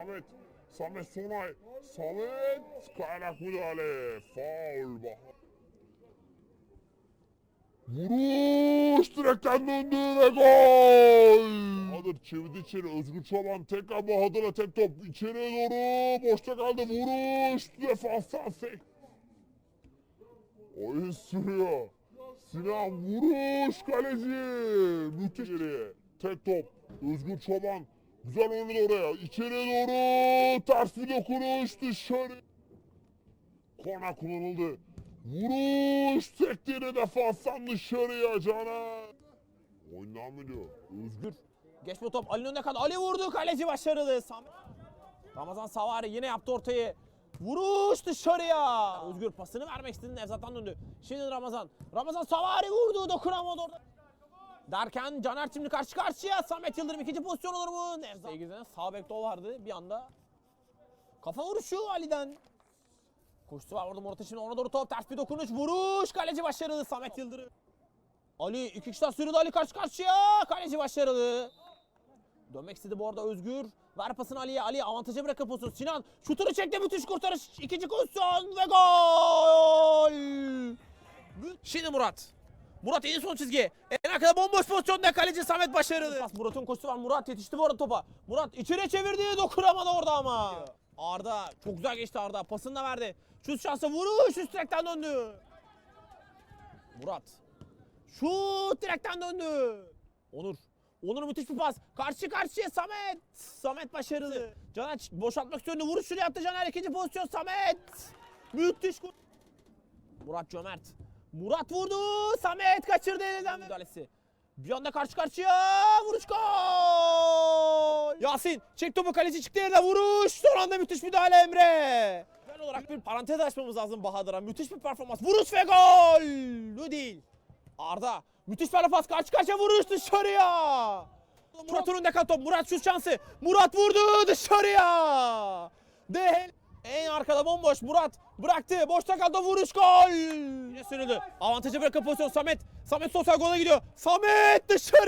Samet. Samet Sonay. Samet. Kaynak müdahale. Faul. Bah- Vuruş direkten döndü ve gol. Bahadır çevirdi içeri. Özgür Çoban tekrar Bahadır'a tek top. İçeriye doğru. Boşta kaldı. Vuruş. Defanstan sek. Oyun sürüyor. Sinan vuruş kaleci. Müthiş. Tek top. Özgür Çoban. Güzel oynadı oraya. İçeriye doğru. Ters bir dokunuş dışarı. Korner kullanıldı. Vuruş sektiğini defanstan dışarıya Caner. Oyun devam ediyor. Özgür. Geç bu top Ali'nin önüne kaldı. Ali vurdu. Kaleci başarılı. Ramazan Savari yine yaptı ortayı. Vuruş dışarıya. Özgür pasını vermek istedi. Nevzat'tan döndü. Şimdi Ramazan. Ramazan Savari vurdu. Dokunamadı orada. Derken Caner şimdi karşı karşıya. Samet Yıldırım ikinci pozisyon olur mu? Nevzat. Sevgiliden sağ bekte o vardı bir anda. Kafa vuruşu Ali'den. Koştu var orada Murat şimdi ona doğru top ters bir dokunuş. Vuruş kaleci başarılı Samet Yıldırım. Ali iki kişiden sürüdü Ali karşı karşıya. Kaleci başarılı. Dönmek istedi bu arada Özgür. Ver pasını Ali'ye. Ali avantaja bırakıp pozisyon. Sinan şutunu çekti müthiş kurtarış. İkinci pozisyon ve gol. Şimdi Murat. Murat en son çizgi. En arkada bomboş pozisyonda kaleci Samet başarılı. Pas Murat'ın koşusu var. Murat yetişti bu arada topa. Murat içeri çevirdi. Dokunamadı orada ama. Arda çok güzel geçti Arda. Pasını da verdi. Şut şansı vuruş üst direkten döndü. Murat. Şut direkten döndü. Onur. Onur müthiş bir pas. Karşı karşıya Samet. Samet başarılı. Caner boşaltmak istiyordu. Vuruşunu yaptı Caner. ikinci pozisyon Samet. Müthiş. Murat Cömert. Murat vurdu. Samet kaçırdı elinden müdahalesi. Bir anda karşı karşıya vuruş gol. Yasin çek topu kaleci çıktı yerden vuruş. Son anda müthiş müdahale Emre. Genel olarak bir parantez açmamız lazım Bahadır'a. Müthiş bir performans. Vuruş ve gol. Bu değil. Arda müthiş pas karşı karşıya vuruş dışarıya. Murat'ın önünde top. Murat şut şansı. Murat vurdu dışarıya. Değil. En arkada bomboş Murat bıraktı. Boşta kaldı vuruş gol. Yine sürüldü. Avantajı bırakıp pozisyon Samet. Samet sosyal gola gidiyor. Samet dışarı.